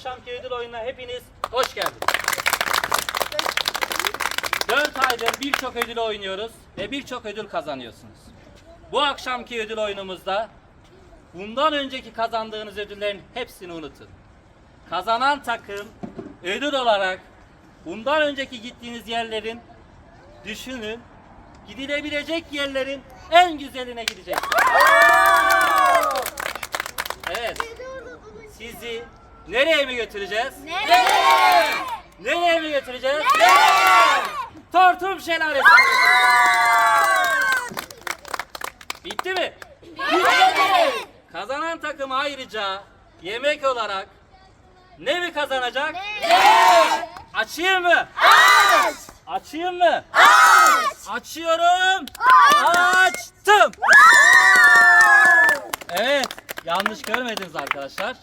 akşamki ödül oyununa hepiniz hoş geldiniz. 4 aydır birçok ödül oynuyoruz ve birçok ödül kazanıyorsunuz. Bu akşamki ödül oyunumuzda bundan önceki kazandığınız ödüllerin hepsini unutun. Kazanan takım ödül olarak bundan önceki gittiğiniz yerlerin düşünün gidilebilecek yerlerin en güzeline gidecek. Evet. Sizi nereye mi götüreceğiz? Nereye? Nereye mi götüreceğiz? Nereye? Tortum Şelalesi. Bitti mi? Bitti. Kazanan takım ayrıca yemek olarak ne mi kazanacak? Ne? Açayım mı? Aç. Açayım mı? Aç. Açıyorum. Açtım. Evet. Yanlış görmediniz arkadaşlar.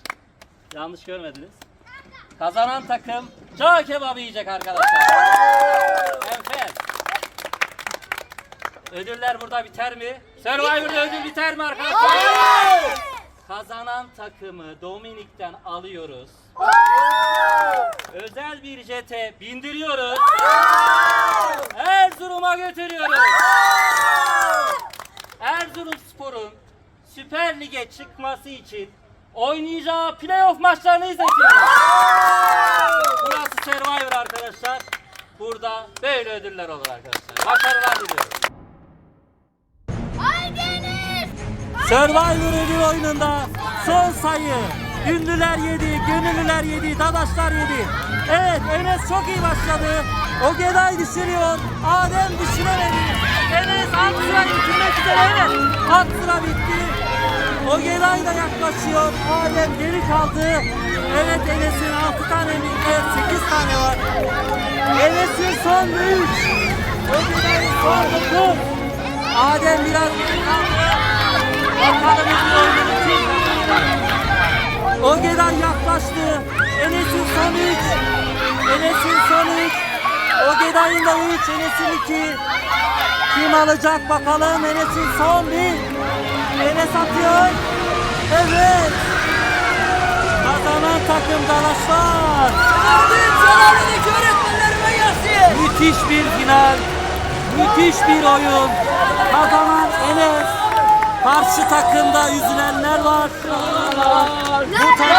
Yanlış görmediniz. Kazanan takım çağ kebabı yiyecek arkadaşlar. Evet. Ödüller burada biter mi? Survivor'da ödül biter mi arkadaşlar? Kazanan takımı Dominik'ten alıyoruz. Özel bir jete bindiriyoruz. Erzurum'a götürüyoruz. Erzurumspor'un Süper Lig'e çıkması için oynayacağı playoff maçlarını izletiyoruz. Burası Survivor arkadaşlar. Burada böyle ödüller olur arkadaşlar. Başarılar diliyorum. Aydeniz. Survivor ödül oyununda son sayı. Ünlüler yedi, gönüllüler yedi, dadaşlar yedi. Evet Enes çok iyi başladı. Ogeday düşürüyor. Adem düşüremedi. Enes alt sıra bitirmek üzere. Evet alt sıra bitti. Ogeday da yaklaşıyor. Adem geri kaldı. Evet Enes'in 6 tane? Evet 8 tane var. Enes'in son 3. Ogeday'ın son 9. Adem biraz geri kaldı. Bakalım oyununu kim kazanacak? Ogeday yaklaştı. Enes'in son 3. Enes'in son 3. Ogeday'ın da 3. Enes'in 2. Kim alacak bakalım? Enes'in son 1. Enes atıyor. Evet. Kazanan takım Dalaşlar. Şelaledeki öğretmenlerime gelsin. Müthiş bir final. Müthiş bir oyun. Kazanan Enes. Karşı takımda üzülenler var. Bu tarafta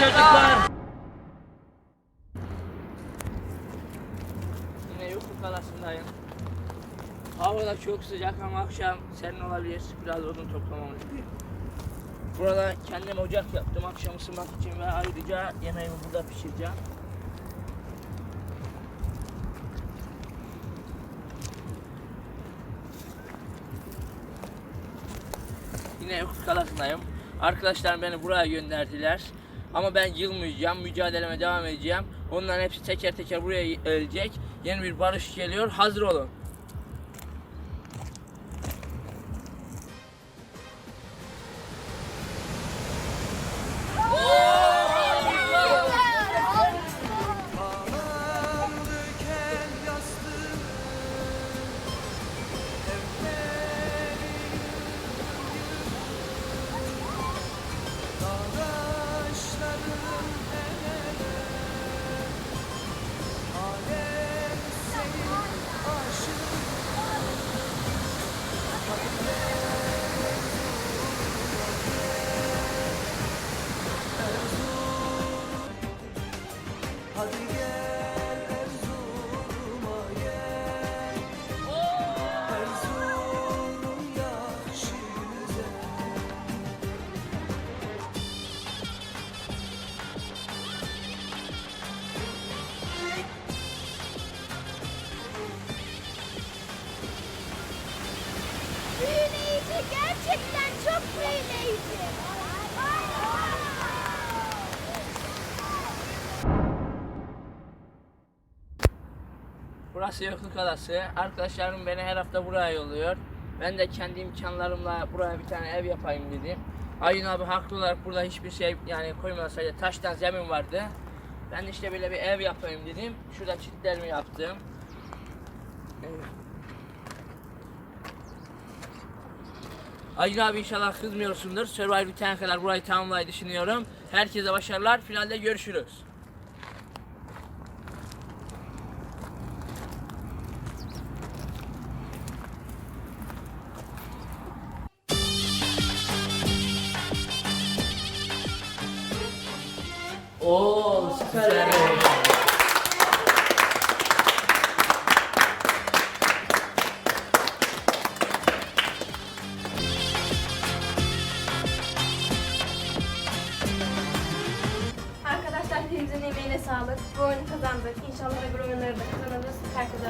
çocuklar. Yine yokluk arasındayım. Hava da çok sıcak ama akşam serin olabilir. Biraz odun toplamamız bir. Burada kendim ocak yaptım akşam ısınmak için ve ayrıca yemeğimi burada pişireceğim. Yine yokluk arasındayım. Arkadaşlar beni buraya gönderdiler. Ama ben yılmayacağım, mücadeleme devam edeceğim. Onların hepsi teker teker buraya gelecek. Yeni bir barış geliyor. Hazır olun. 받을게 Burası yokluk adası. Arkadaşlarım beni her hafta buraya yolluyor. Ben de kendi imkanlarımla buraya bir tane ev yapayım dedim. Ayın abi haklı olarak burada hiçbir şey yani koymadan sadece taştan zemin vardı. Ben işte böyle bir ev yapayım dedim. Şurada çitlerimi yaptım. Evet. Ayın abi inşallah kızmıyorsundur. Survivor bitene kadar burayı tamamlayı düşünüyorum. Herkese başarılar. Finalde görüşürüz. Oo süper. Arkadaşlar hepimizin emeğine sağlık. Bu oyunu kazandık. İnşallah öbür oyunları da kazanırız. Herkese